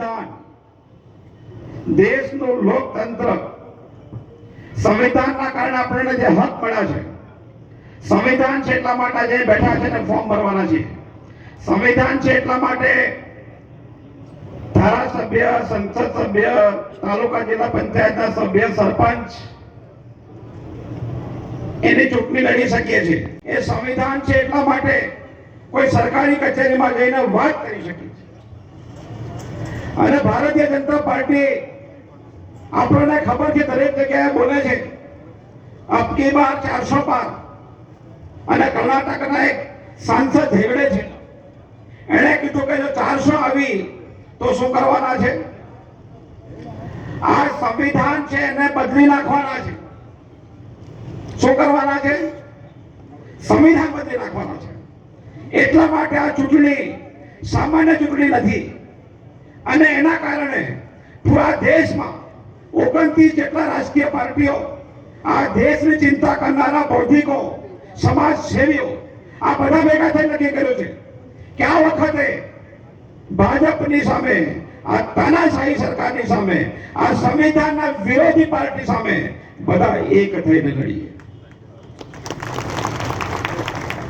સંવિધાન. દેશનું લોકતંત્ર. સંવિધાનના કારણે આપણને જે હક મળ્યા છે. સંવિધાન છે એટલા માટે જે બેઠા છે ફોર્મ ભરવાના છે. સંવિધાન છે એટલા માટે ધારાસભ્ય, સંસદ સભ્ય, તાલુકા જિલ્લા પંચાયતના સભ્ય, સરપંચ એની ચૂંટણી લડી શકીએ છીએ. એ સંવિધાન છે એટલા માટે કોઈ સરકારી કચેરીમાં જઈને વાત કરી શકીએ છીએ. અને ભારતીય જનતા પાર્ટી આપણને ખબર છે, દરેક જગ્યાએ બોલે છે, અબકી બાર ચારસો પાર. અને કર્ણાટકના એક સાંસદ હેગડે છે. એણે કીધું કે જો ચારસો આવી, તો શું કરવાના છે? આ સંવિધાન છે, એને બદલી નાખવાના છે. શું કરવાના છે? સંવિધાન બદલી નાખવાના છે. એટલા માટે આ ચૂંટણી સામાન્ય ચૂંટણી નથી. અને એના કારણે પૂરા દેશમાં ઓગણત્રીસ જેટલા રાજકીય પાર્ટીઓ, આ દેશની ચિંતા કરનારા બૌદ્ધિકો સમાજ સેવીઓ આ બધા ભેગા થઈ નક્કી કર્યું છે કે વખતે ભાજપની સામે, આ તાનાશાહી સરકારની સામે, આ સંવિધાનના વિરોધી પાર્ટી સામે બધા એક થઈને લડીએ.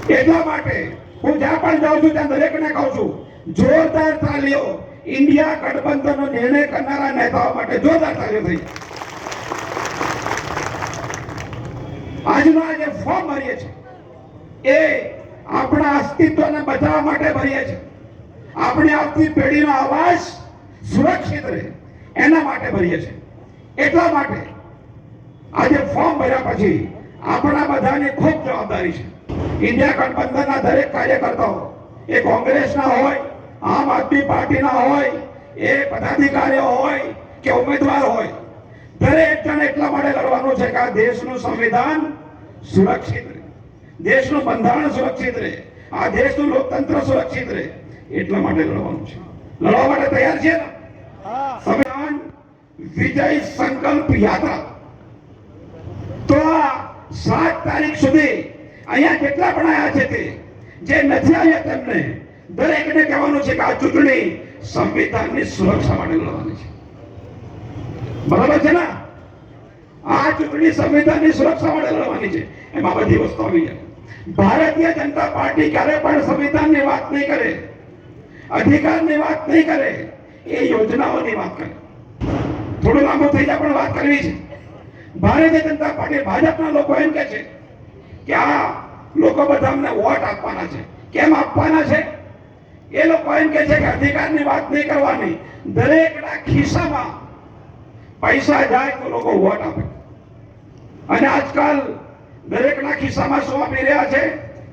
એટલા માટે હું જ્યાં પણ જાઉં છું ત્યાં દરેકને કહું છું, જોરદાર તાલીઓ ઇન્ડિયા ગઠબંધનનો નિર્ણય કરનારા નેતાઓ માટે જોરદાર તાલીઓ થઈ. આજનો આજે ફોર્મ ભરીએ છે એ આપણા અસ્તિત્વને બચાવવા માટે ભરીએ છે આપણી આવતી પેઢીનો આવાસ સુરક્ષિત રહે. એના માટે ભરીએ છે એટલા માટે આજે ફોર્મ ભર્યા પછી આપણા બધાની ખૂબ જવાબદારી છે. ઇન્ડિયા ગઠબંધનના દરેક કાર્યકર્તાઓ, એ કોંગ્રેસના હોય આમ આદમી પાર્ટીના હોય એ પદાધિકારીઓ હોય કે ઉમેદવાર હોય દરેક જણ એટલા માટે લડવાનું છે કે આ દેશનું સંવિધાન સુરક્ષિત રહે. દેશનું બંધારણ સુરક્ષિત રહે. આ દેશનું લોકતંત્ર સુરક્ષિત રહે. એટલા માટે લડવાનું છે. લડવા માટે તૈયાર છે ને? સંવિધાન વિજય સંકલ્પ યાત્રા. તો આ સાત તારીખ સુધી અહીંયા જેટલા પણ આવ્યા છે તે? જે નથી આવ્યા તેમને દરેકને કહેવાનું છે કે આ ચૂંટણી સંવિધાનની સુરક્ષા માટે લડવાની છે. બરાબર છે ને? આ ચૂંટણી સંવિધાનની સુરક્ષા માટે લડવાની છે. એમાં બધી વસ્તુ આવી જાય. ભારતીય જનતા પાર્ટી ક્યારે પણ સંવિધાનની વાત નહીં કરે, અધિકારની વાત નહીં કરે, એ યોજનાઓની વાત કરે. થોડું લાંબુ થઈ જાય પણ વાત કરવી છે. ભારતીય જનતા પાર્ટી ભાજપના લોકો એમ કે છે કે આ લોકો બધા અમને વોટ આપવાના છે. કેમ આપવાના છે? એ લોકો એમ કે છે કે અધિકારની વાત નહીં કરવાની. દરેકના ખિસ્સામાં પૈસા જાય તો લોકો વોટ આપે. અને આજકાલ દરેકના ખિસ્સામાં શું આપી રહ્યા છે.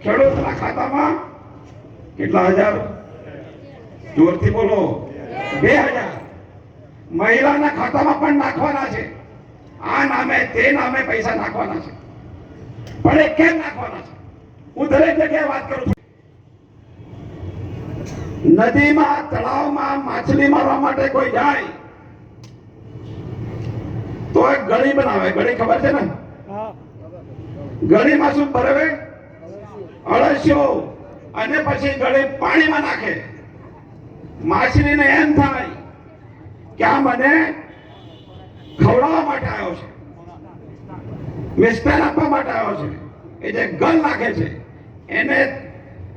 ખેડૂતના ખાતામાં કેટલા હજાર? જોરથી બોલો. બે હજાર. મહિલાના ખાતામાં પણ નાખવાના છે. આ નામે તે નામે પૈસા નાખવાના છે. પણ એ કેમ નાખવાના છે? હું દરેક જગ્યાએ વાત કરું છું. નદીમાં તળાવમાં માછલી મારવા માટે કોઈ જાય? તો એક ગળી બનાવે. ગળી ખબર છે ને? ગળીમાં શું ભરવે? અળસિયો. અને પછી ગળી પાણીમાં નાખે. માછલીને એમ થાય કે આ મને ખવડાવવા માટે આવ્યો છે. મિસ્ટર આપવા માટે આવ્યો છે. એ જે ગલ નાખે છે એને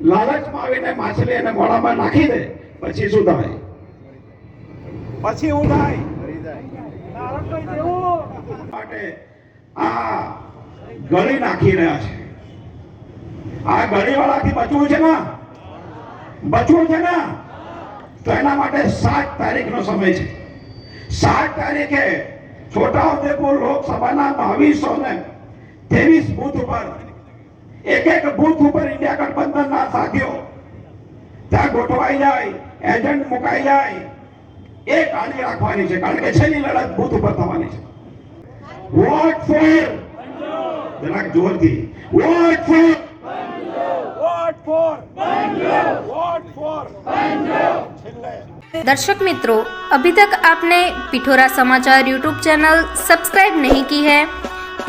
લાલચમાં આવીને માછલી એને મોડામાં નાખી દે પછી શું થાય? પછી થાય? માટે આ ગળી નાખી રહ્યા છે. આ ગળીવાળાથી બચવું છે ને? બચવું છે ને? તો એના માટે સાત તારીખનો સમય છે. સાત તારીખે છોટાઉદેપુર લોકસભાના બાવીસો ને ત્રેવીસ બુથ ઉપર એક એક બૂથ ઉપર ઇન્ડિયા ગઠબંધનના સાથીઓ ત્યાં ગોઠવાઈ જાય એજન્ટ મુકાઈ જાય એ કાળજી રાખવાની છે કારણ કે છેલ્લી લડત બૂથ ઉપર થવાની છે વોટ ફોર જરાક જોરથી vote for vote for vote for છેલ્લે दर्शक मित्रों अभी तक आपने पिठोरा समाचार यूट्यूब चैनल सब्सक्राइब नहीं की है